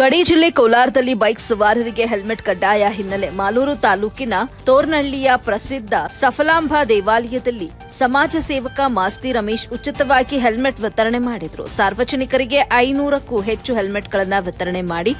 ಗಡಿ ಜಿಲ್ಲೆ ಕೋಲಾರದಲ್ಲಿ ಬೈಕ್ ಸವಾರರಿಗೆ ಹೆಲ್ಮೆಟ್ ಕಡ್ಡಾಯ ಹಿನ್ನೆಲೆ ಮಾಲೂರು ತಾಲೂಕಿನ ತೋರ್ನಹಳ್ಳಿಯ ಪ್ರಸಿದ್ಧ ಸಫಲಾಂಬ ದೇವಾಲಯದಲ್ಲಿ ಸಮಾಜ ಸೇವಕ ಮಾಸ್ತಿ ರಮೇಶ್ ಉಚಿತವಾಗಿ ಹೆಲ್ಮೆಟ್ ವಿತರಣೆ ಮಾಡಿದ್ರು. ಸಾರ್ವಜನಿಕರಿಗೆ ಐನೂರಕ್ಕೂ ಹೆಚ್ಚು ಹೆಲ್ಮೆಟ್ಗಳನ್ನು ವಿತರಣೆ ಮಾಡಿ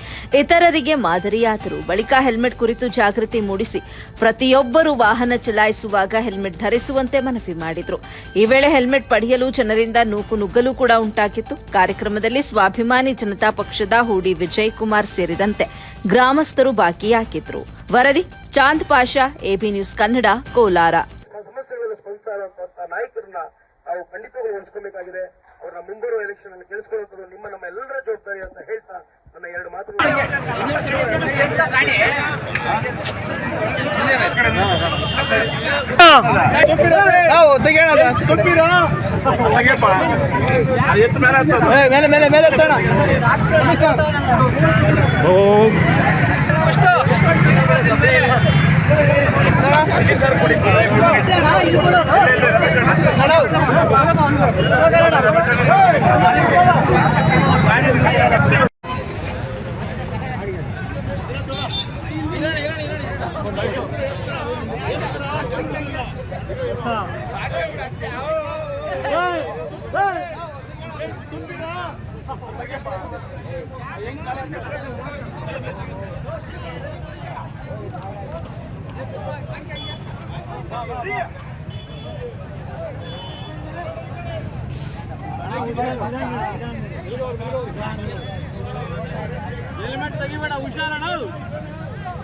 ಇತರರಿಗೆ ಮಾದರಿಯಾದರು. ಬಳಿಕ ಹೆಲ್ಮೆಟ್ ಕುರಿತು ಜಾಗೃತಿ ಮೂಡಿಸಿ ಪ್ರತಿಯೊಬ್ಬರು ವಾಹನ ಚಲಾಯಿಸುವಾಗ ಹೆಲ್ಮೆಟ್ ಧರಿಸುವಂತೆ ಮನವಿ ಮಾಡಿದ್ರು. ಈ ವೇಳೆ ಹೆಲ್ಮೆಟ್ ಪಡೆಯಲು ಜನರಿಂದ ನೂಕು ನುಗ್ಗಲು ಕೂಡ ಉಂಟಾಗಿತ್ತು. ಕಾರ್ಯಕ್ರಮದಲ್ಲಿ ಸ್ವಾಭಿಮಾನಿ ಜನತಾ ಪಕ್ಷದ ಹೂಡಿ ವಿಜಯ್ ಕುಮಾರ್ ಸೇರಿದಂತೆ ಗ್ರಾಮಸ್ಥರು ಭಾಗಿಯಾಗಿದ್ರು ವರದಿ, ಚಾಂದ್ ಪಾಷಾ, ಎಬಿ ನ್ಯೂಸ್ ಕನ್ನಡ, ಕೋಲಾರ. ನಾವು ಖಂಡಿತವಾಗ್ಲೂ ಉಳಿಸ್ಕೊಬೇಕಾಗಿದೆ ಅವ್ರನ್ನ ಮುಂಬರುವ ಎಲೆಕ್ಷನ್ ಅಲ್ಲಿ ಗೆಲ್ಲಿಸ್ಕೊಳ್ಳುವಂಥದ್ದು ನಿಮ್ಮ, ನಮ್ಮ ಎಲ್ಲರ ಜವಾಬ್ದಾರಿ ಅಂತ ಹೇಳ್ತಾ ನನ್ನ ಎರಡು ಮಾತುಗಳು. ಮೇಲೆ ಮೇಲೆ ಮೇಲೆ ಎತ್ತೋಣ ಹೆಲ್ಮೆಟ್ ತೆಗಿಬೇಡ ಹುಷಾರಣ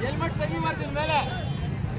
ಹೆಲ್ಮೆಟ್ ತೆಗಿ ಮಾಡ್ತೀನಿ ಮೇಲೆ.